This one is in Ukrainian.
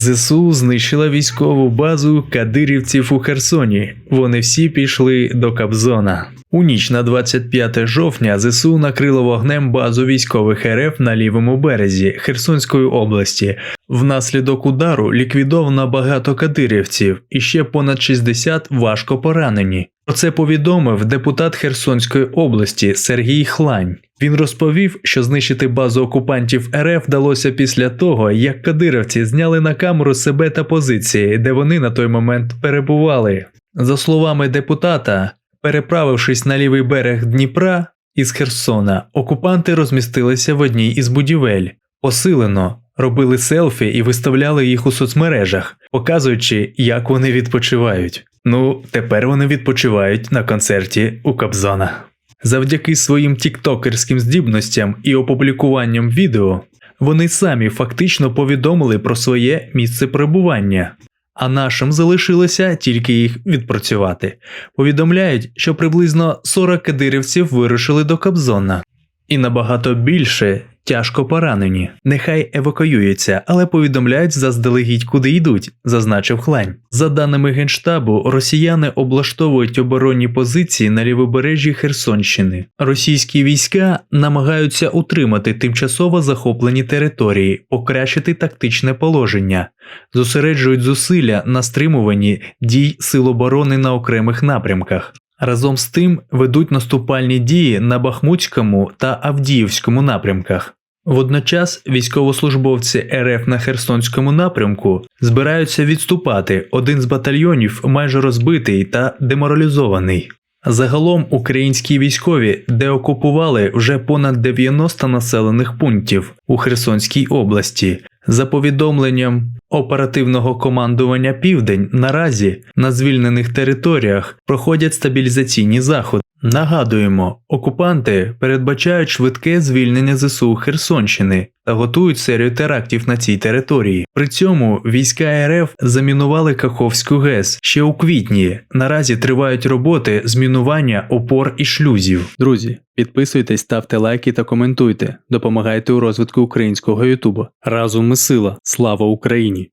ЗСУ знищила військову базу кадирівців у Херсоні. Вони всі пішли до Кабзона. У ніч на 25 жовтня ЗСУ накрило вогнем базу військових РФ на лівому березі Херсонської області. Внаслідок удару ліквідовано багато кадирівців і ще понад 60 важко поранені. Про це повідомив депутат Херсонської області Сергій Хлань. Він розповів, що знищити базу окупантів РФ вдалося після того, як кадирівці зняли на камеру себе та позиції, де вони на той момент перебували. За словами депутата, переправившись на лівий берег Дніпра із Херсона, окупанти розмістилися в одній із будівель. Посилено робили селфі і виставляли їх у соцмережах, показуючи, як вони відпочивають. Ну, тепер вони відпочивають на концерті у Кобзона. Завдяки своїм тіктокерським здібностям і опублікуванням відео, вони самі фактично повідомили про своє місце перебування, а нашим залишилося тільки їх відпрацювати. Повідомляють, що приблизно 40 кадирівців вирушили до Кобзона, і набагато більше тяжко поранені. Нехай евакуюються, але повідомляють заздалегідь, куди йдуть, зазначив Хлань. За даними генштабу, росіяни облаштовують оборонні позиції на лівобережжі Херсонщини. Російські війська намагаються утримати тимчасово захоплені території, покращити тактичне положення, зосереджують зусилля на стримуванні дій сил оборони на окремих напрямках. Разом з тим ведуть наступальні дії на Бахмутському та Авдіївському напрямках. Водночас військовослужбовці РФ на Херсонському напрямку збираються відступати. Один з батальйонів майже розбитий та деморалізований. Загалом українські військові деокупували вже понад 90 населених пунктів у Херсонській області. За повідомленням оперативного командування Південь наразі на звільнених територіях проходять стабілізаційні заходи. Нагадуємо, окупанти передбачають швидке звільнення ЗСУ Херсонщини та готують серію терактів на цій території. При цьому війська РФ замінували Каховську ГЕС ще у квітні. Наразі тривають роботи з мінування опор і шлюзів. Друзі, підписуйтесь, ставте лайки та коментуйте. Допомагайте у розвитку українського Ютубу. Разом ми сила. Слава Україні!